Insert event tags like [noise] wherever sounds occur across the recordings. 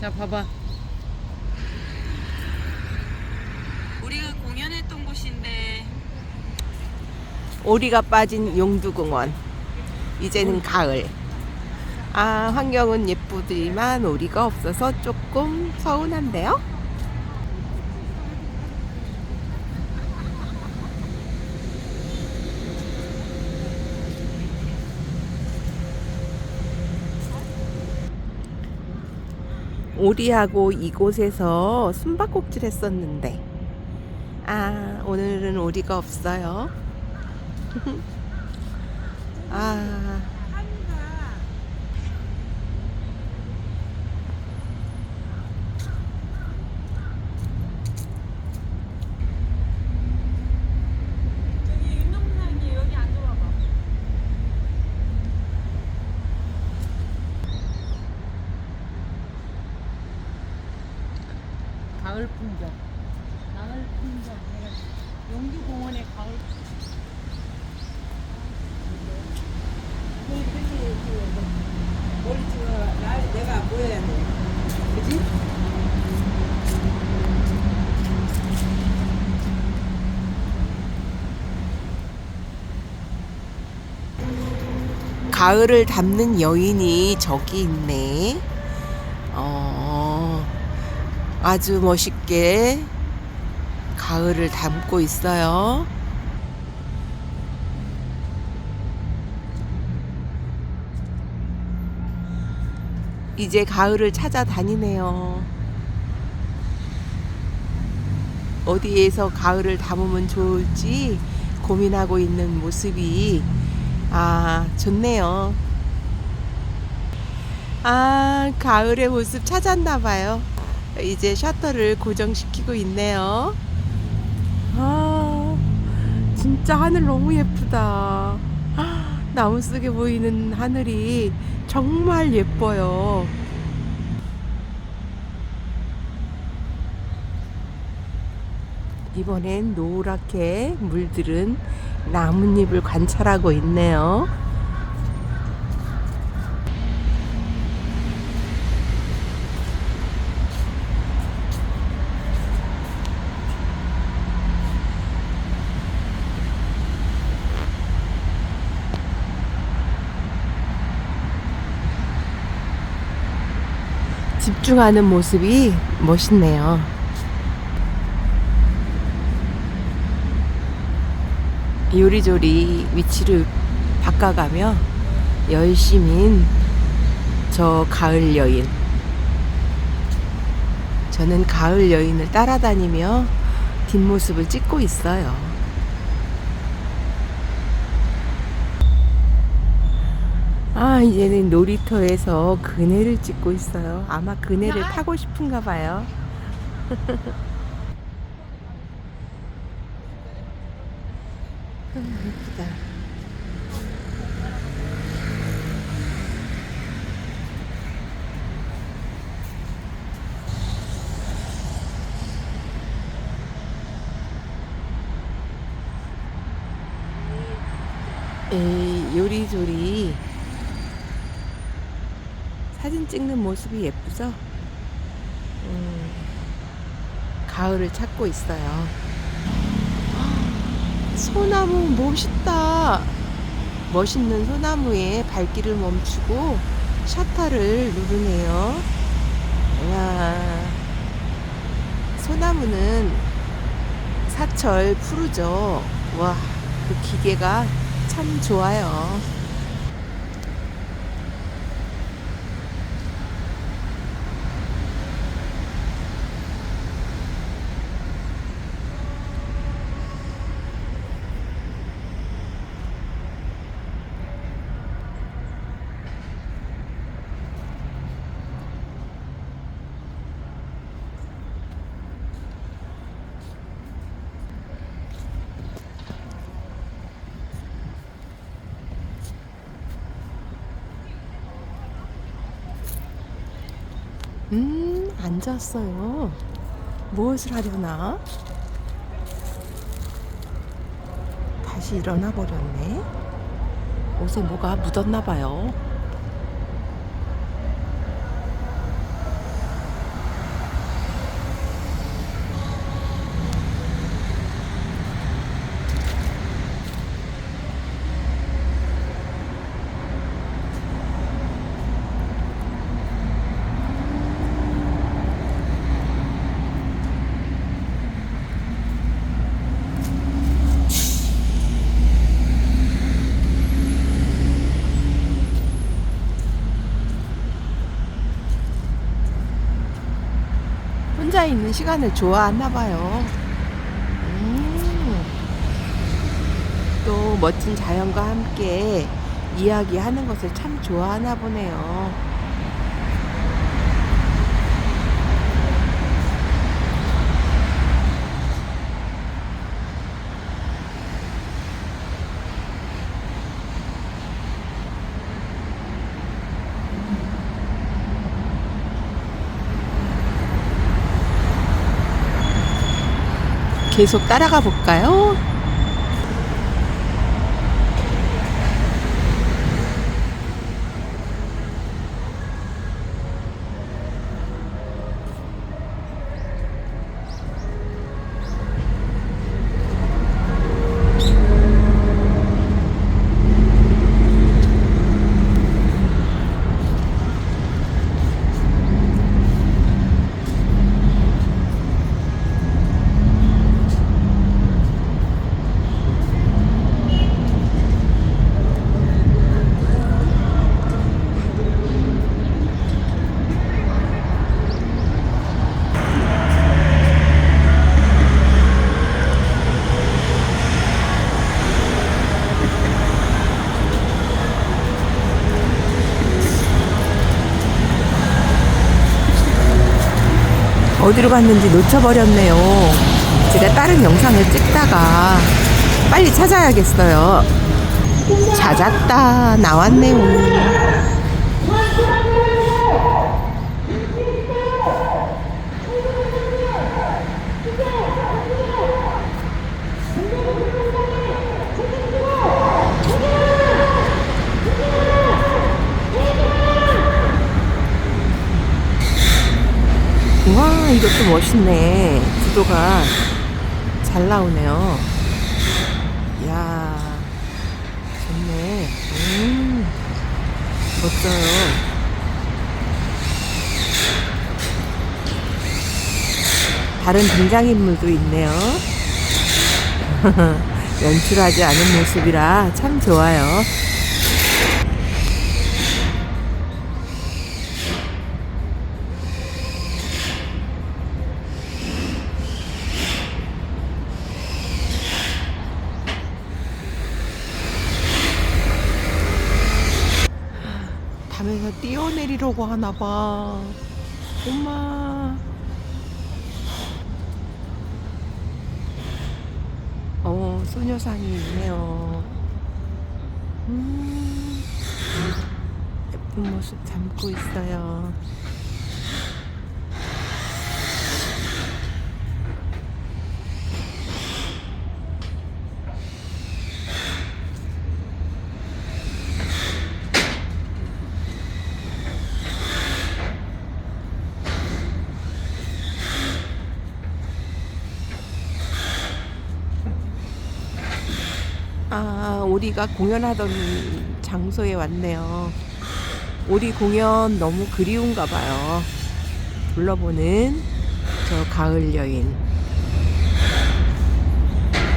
자, 봐봐. 우리가 공연했던 곳인데 오리가 빠진 용두공원. 이제는 가을. 아, 환경은 예쁘지만 오리가 없어서 조금 서운한데요? 오리하고 이곳에서 숨바꼭질 했었는데, 아, 오늘은 오리가 없어요. [laughs] 아, 저기 윤동산이 여기 앉아봐봐 가을 풍경. 가을 풍경. 내가 용두 공원의 가을 머리 찍어. 나, 내가 보여야 돼. 그지? 가을을 담는 여인이 저기 있네. 어, 아주 멋있게 가을을 담고 있어요. 이제 가을을 찾아다니네요. 어디에서 가을을 담으면 좋을지 고민하고 있는 모습이 아 좋네요. 아 가을의 모습 찾았나 봐요. 이제 셔터를 고정시키고 있네요. 아 진짜 하늘 너무 예쁘다. 아, 나무 속에 보이는 하늘이 정말 예뻐요. 이번엔 노랗게 물들은 나뭇잎을 관찰하고 있네요. 집중하는 모습이 멋있네요. 요리조리 위치를 바꿔가며 열심인 저 가을 여인. 저는 가을 여인을 따라다니며 뒷모습을 찍고 있어요. 아, 이제는 놀이터에서 그네를 찍고 있어요. 아마 그네를 타고 싶은가 봐요. [laughs] 음, 예쁘다. 에이, 요리조리 사진 찍는 모습이 예쁘죠? 음, 가을을 찾고 있어요. 소나무 멋있다. 멋있는 소나무에 발길을 멈추고 셔터를 누르네요. 와, 소나무는 사철 푸르죠. 와, 그 기계가 참 좋아요. 음, 앉았어요. 무엇을 하려나? 다시 일어나 버렸네. 옷에 뭐가 묻었나 봐요. 혼자 있는 시간을 좋아하나 봐요. 음. 또 멋진 자연과 함께 이야기하는 것을 참 좋아하나 보네요. 계속 따라가 볼까요? 어디로 갔는지 놓쳐버렸네요. 제가 다른 영상을 찍다가 빨리 찾아야겠어요. 찾았다. 나왔네요. 와, 이것도 멋있네. 구도가 잘 나오네요. 이야, 좋네. 음, 멋져요. 다른 등장인물도 있네요. [laughs] 연출하지 않은 모습이라 참 좋아요. 뛰어내리려고 하나 봐. 엄마. 어, 소녀상이 있네요. 음, 예쁜 모습 담고 있어요. 아, 우리가 공연하던 장소에 왔네요. 우리 공연 너무 그리운가 봐요. 둘러보는 저 가을 여인.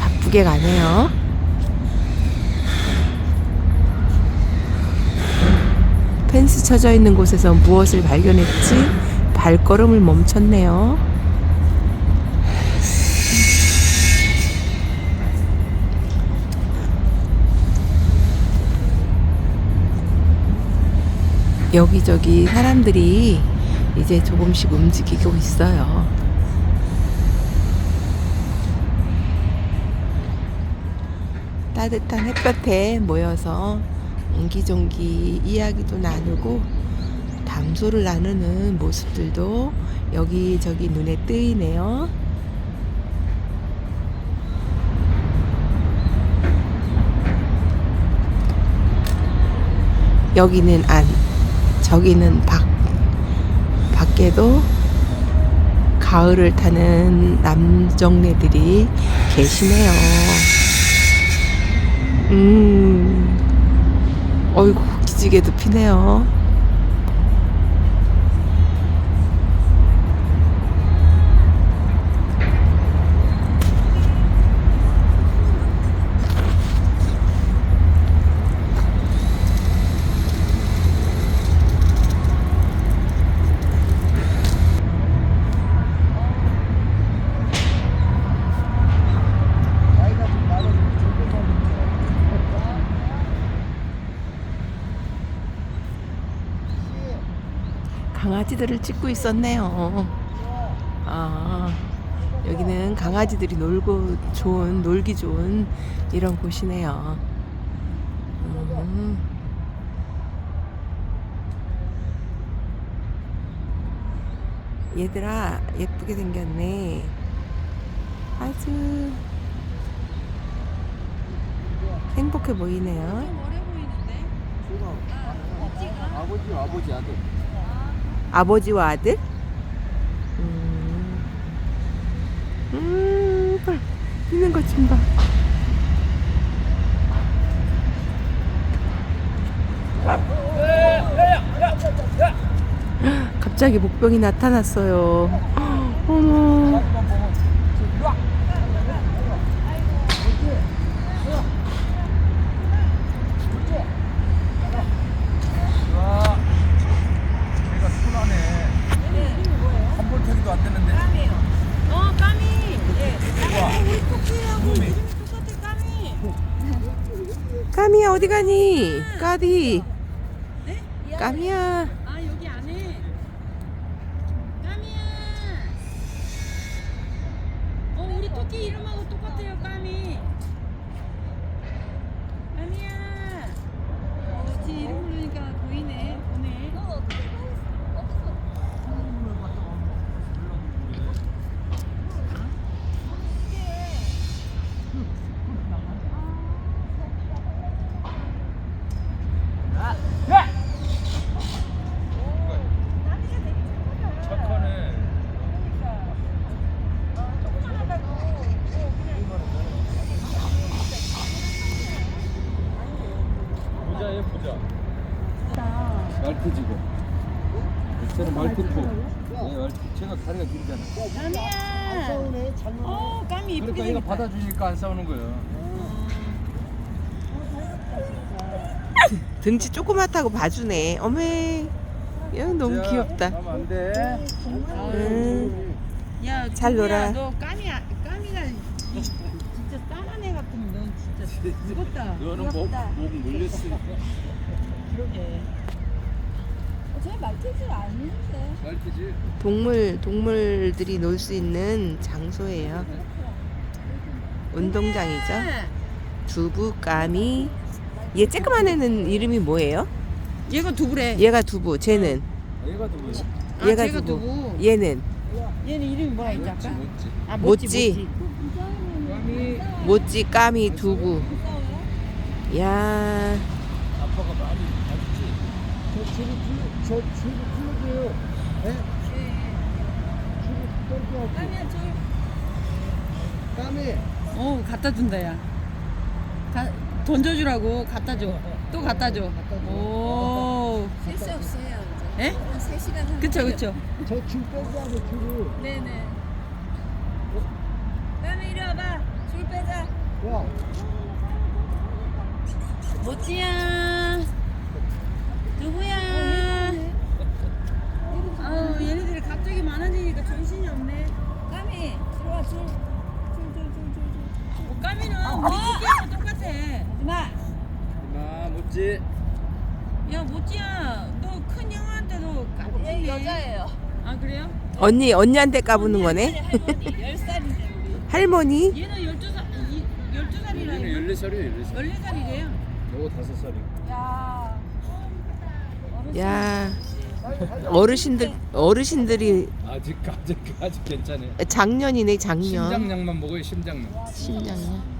바쁘게 가네요. 펜스 쳐져 있는 곳에서 무엇을 발견했지? 발걸음을 멈췄네요. 여기저기 사람들이 이제 조금씩 움직이고 있어요. 따뜻한 햇볕에 모여서 옹기종기 이야기도 나누고 담소를 나누는 모습들도 여기저기 눈에 뜨이네요. 여기는 안, 저기는 밖. 밖에도 가을을 타는 남정네들이 계시네요. 음, 어이구, 기지개도 피네요. 강아지들을 찍고 있었네요. 아, 여기는 강아지들이 놀고 좋은, 놀기 좋은 이런 곳이네요. 음. 얘들아, 예쁘게 생겼네. 아주 행복해 보이네요. 아버지 아버지 아들 아버지와 아들? 음, 음, 봐. 있는 것 좀 봐. 갑자기 목병이 나타났어요. [gasps] 어머. 내가 순하네 한번 타기도 안 되는데 어, 까미. 예. 아, 우리 토끼하고 이름이 똑같아, 까미. 까미야 어디 가니? 까디. 네? 까미야. 아, 여기 안에. 까미야. 어, 우리 토끼 이름하고 똑같아요, 까미. 까미야. 어, 지 이름 부르니까 보이네, 보네. 착하네 부자예 부자 말티지고 저는 말티코 네 말티 제가 다리가 길잖아 까미야. 어, 까미 생겼다. 받아주니까 안 싸우는 거예요 등치 조그맣다고 봐주네. 어메. 야, 너무 자, 귀엽다. 하면 안 돼 음. 야, 잘? 놀아. 너 까미 아- 까미가 이- 진짜 짠한 애 같으면 넌 진짜 무겁다. 너는 목, 목 물렸으니까 그러게. 말티지 동물 동물들이 놀 수 있는 장소예요. 운동장이죠. 두부 까미. 얘 쬐끄만 애는 이름이 뭐예요? 얘가 두부래. 얘가 두부, 쟤는 아, 얘가 누구야? 아, 얘가 쟤가 두부. 두부. 얘는 얘는 이름이 뭐야 이제 못지 아까? 아 모찌. 까미 모찌 까미 두부. 야, 아빠가 많이 봐주지 저 줄을 불러 저 줄을 불러줘요 네? 줄을 떨어져 까미 어 갖다 준다 야. 가, 던져주라고 갖다 줘. 또 갖다 줘. 오. 실수 없어요. 예? 한 3시간 하면 그쵸 그쵸. 저줄 빼지 않아 줄을 네네. 까미 이리 와봐. 줄 빼자. 야 모찌야. 누구야? 아우 얘네들이 갑자기 많아지니까 정신이 없네. 까미 들어와 줄. 어, 까미는 우리 토끼하고 똑같아. 하지마. 이마 못지 야 모찌야, 너큰 형한테도 까불지. 얘 여자예요. 아 그래요? 언니 언니한테 까부는 거네. 할머니 10살인데 우리. 할머니? 얘는 12살, 12살이라. 얘는 14살이에요 14살 14살이래요. 요거 5살이고 야. 야, 어르신들 어르신들이 아직 아직 아직 괜찮아요 작년이네 작년. 심장약만 먹어요 심장약 심장이야.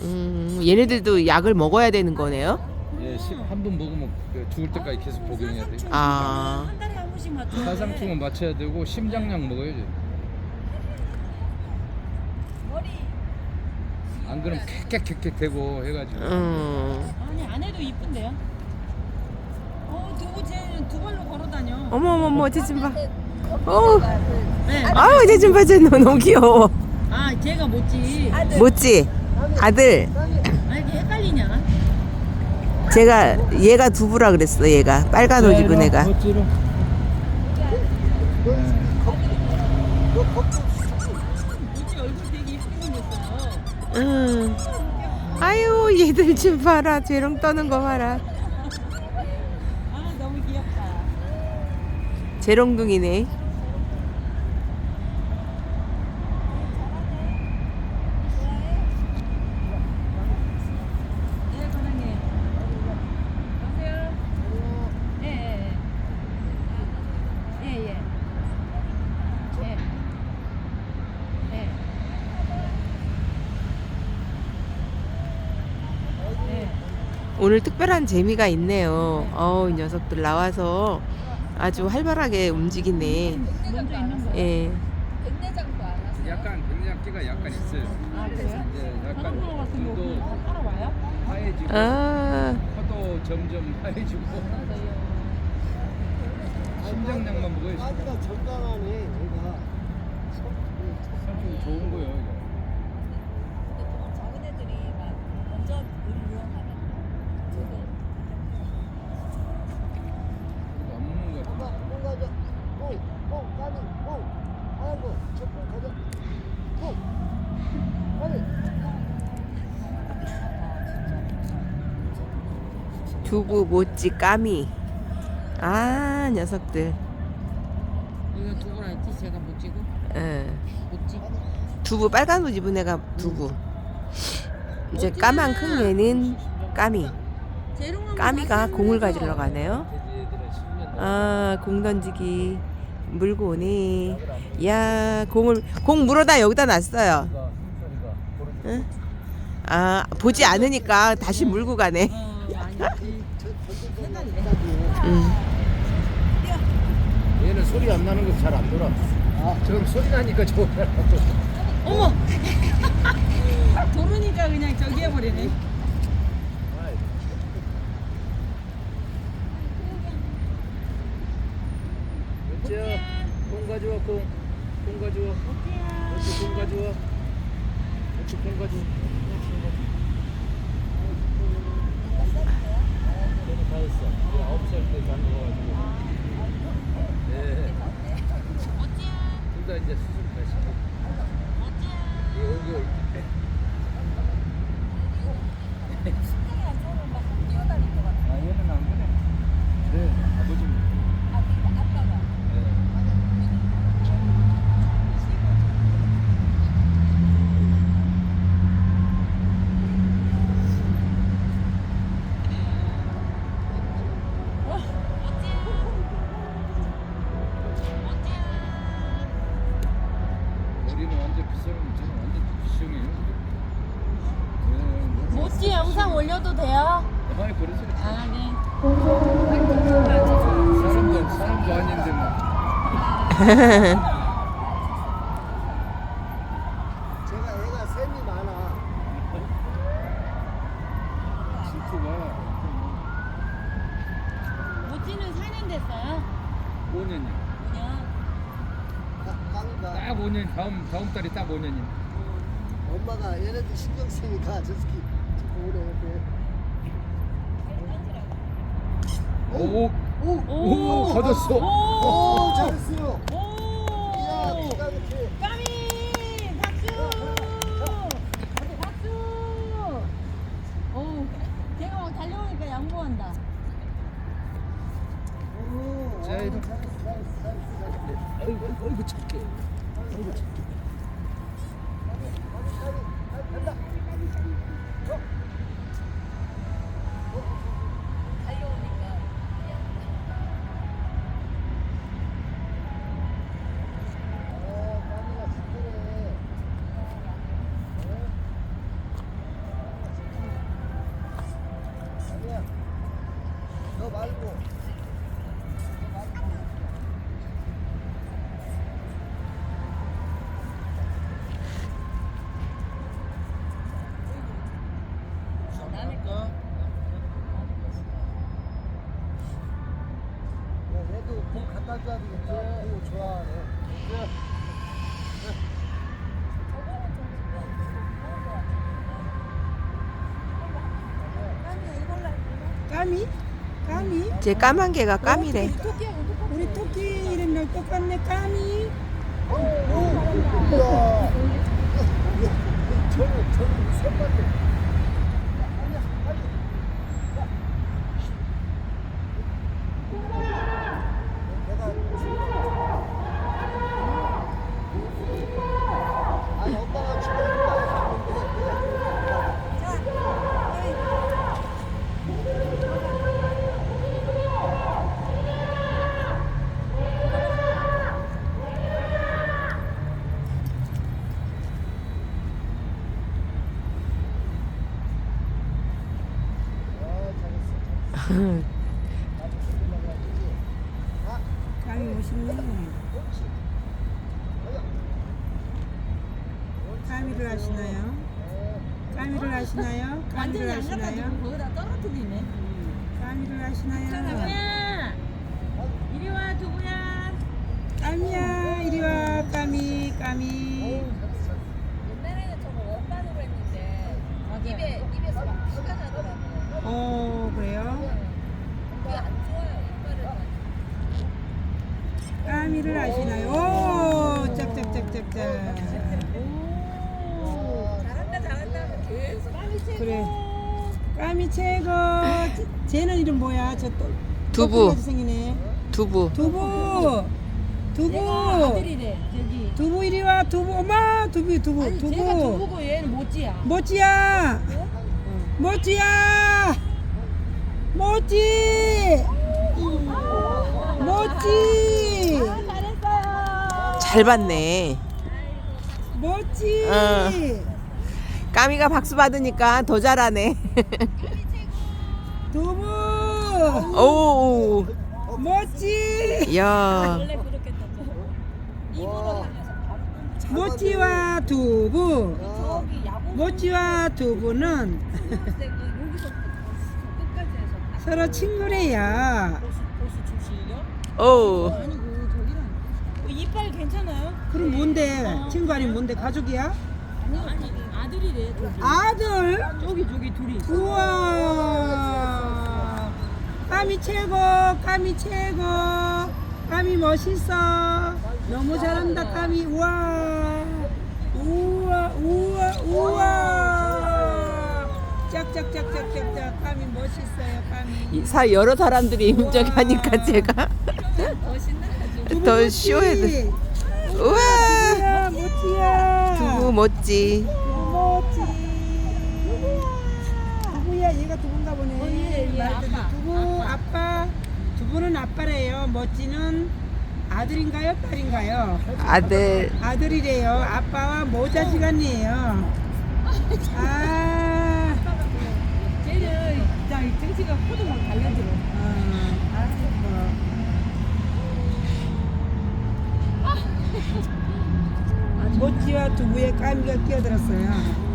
음, 얘네들도 약을 먹어야 되는 거네요. 예, 한 번 먹으면 그 죽을 때까지 계속 복용해야 돼요 아. 한 달에 한 번씩 맞춰. 사상충은 맞춰야 되고 심장약 먹어야죠 머리. 안 그러면 캑캑캑캑 대고 해가지고 음. 아니 안 해도 이쁜데요? 어 두부 쟤는 두 발로 걸어 다녀. 어머 어머 어머 쟤좀 봐. 어. 네. 아우 쟤좀 봐. 쟤 너무 너무 귀여워. 아 뭐지? 아들. 못지 아들. 아 이게 헷갈리냐? 제가 얘가 두부라 그랬어. 얘가 빨간 옷 입은 애가. 어찌로 뭐지 얼굴 되게 이쁘게 생겼어요. 음. 아유 얘들 좀 봐라. 재롱 떠는 거 봐라. 아 너무 귀엽다. 재롱둥이네. 예. 예. 예. 오늘 특별한 재미가 있네요. 어우, 이 녀석들 나와서 아주 활발하게 움직이네. 먼저 있는 거. 예. 약간 백약기가 약간 있어요. 아, 그래요? 예, 약간 전화번호 같은 거 눈도 하러 와요? 하얘지고 아, 코도 점점 [laughs] 하얘지고 심장약만 먹어요. 심장. 아기가 정당하네 얘가 참 좋은 거예요. 이거. 작은 애들이 막 먼저 으르렁하면 이거 안 먹는 거 같아. 엄마 뽕 가자 뽕뽕 까미 뽕 아이고 저뽕 가자 뽕 까미 두부, 모찌, 까미. 아, 녀석들. 이거 두부라 했지 제가 못 찍고 예. 못 찍. 두부 빨간 옷 입은 애가 두부. 이제 까만 큰 애는 까미. 까미가 공을 가지러 가네요. 돼지애들은 10년 아, 공 던지기 물고 오네. 야, 공을 공 물어다 여기다 놨어요. 응? 아, 보지 않으니까 다시 물고 가네. 어 아니지. 음. 얘는 소리 안 나는 거 잘 안 돌아. 아, 저럼 소리 나니까 좋더라고. 어머. [laughs] 도르니까 그냥 저기 해버리네. 어찌야? 공 가져와 공. 공 가져와. 어찌 공 가져와. 어찌 공 가져와. 저는 다 했어. 아홉 살때 다녀가지고. 네. 둘다 이제 수술 다시. 이 여기 올 때. 아 얘는 안 그래. 네 아버지. 네. 머리는 완전 비싸면 저는 완전 비숑이에요. 네, 모찌 영상 올려도 돼요? 아니 그러지. 아, 네. 사람도 사람도 아닌데 뭐. 제가 애가 셈이 많아 질투가 모찌는 4년 됐어요? 5년이요. 까- 까미가 딱 5년 다음 다음 달이 딱 5년이요. 엄마가 얘네들 신경 쓰니까 저 새끼 자꾸 오래 해 오, 오! 오, 가졌어. 오! 잘했어요 이야 오! 기가 막히게 까미! 박수! 박수! 오, 걔가 막 달려오니까 양보한다. 오, 자, 이거. 잘했어 잘했어 잘했어 잘했어 아이고 아이고 착해. 아이고 착해. 간다 어, 까미가 진짜네. 아니야. 너 말고. 야, 얘도 공 갖다 줘야 되겠다. 오, 좋아하네. 까미? 까미? 제 까만 개가 까미래. 우리 토끼 이름이랑 똑같네 까미. 우와. 저는, 저는 색깔이. 내가 감이 멋있네. 까미를 하시나요? 까미를 하시나요? 까미를 하시나요? 거기다 떨어뜨리네. 까미를 하시나요? 야 이리 와 두부야. 까미야 이리 와 까미 까미 옛날에는 저거 원반으로 했는데 입에 입에서 막 피가 나더라고. 어 그래요? 그게 안 좋아요. 이빨을. 까미를 하시나요? 오 짝짝짝짝짝 잘한다 잘한다 하면 계속 까미 최고. 그래 까미 최고 쟤- 쟤는 이름 뭐야? 저 또, 두부. 생기네 두부. 두부 두부 아들이래 저기. 두부 이리 와 두부 엄마 두부 두부 아니 두부 제가 두부고 얘는 모찌야. 모찌야 모찌야 모찌 모찌 잘했어요. 잘 봤네. 모찌 어. 까미가 박수 받으니까 더 잘하네. [laughs] 오. 모찌 야. 모찌와 두부 모찌와 두부는 서로 출신이요? 오. 어, 이빨 괜찮아요? 그럼 뭔데 친구 아니면 뭔데 가족이야? 아니 아니 아들이래. 아들 저기 저기 둘이. 우와 까미 최고 까미 최고. 까미 멋있어. 너무 잘한다 까미 우와. 우와 우와 우와. 짝짝짝짝짝짝 까미 멋있어요 까미 이 사 여러 사람들이 임적이 하니까 제가. 더 돼. 우와. 멋지야. 두부 멋지. 얘가 두부인가 보네. 어, 예, 예, 말했더니 아빠, 두부 아빠. 두부는 아빠래요. 멋지는 아들인가요, 딸인가요? 아들. 아들이래요. 아빠와 모자지간이에요. 아, 쟤는 장 등치가 코도 막 달라들어. 아, 모찌와 두부에 까미가 끼어들었어요.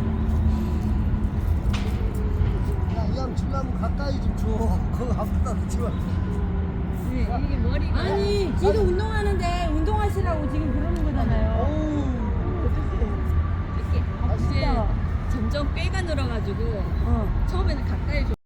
줄라면 가까이 좀 줘. 그거 아프다 그치만. 이게 머리가. 아니 지금 운동하는데 운동하시라고 지금 그러는 거잖아요. 이렇게 이제 점점 뼈가 늘어가지고 처음에는 가까이 줘.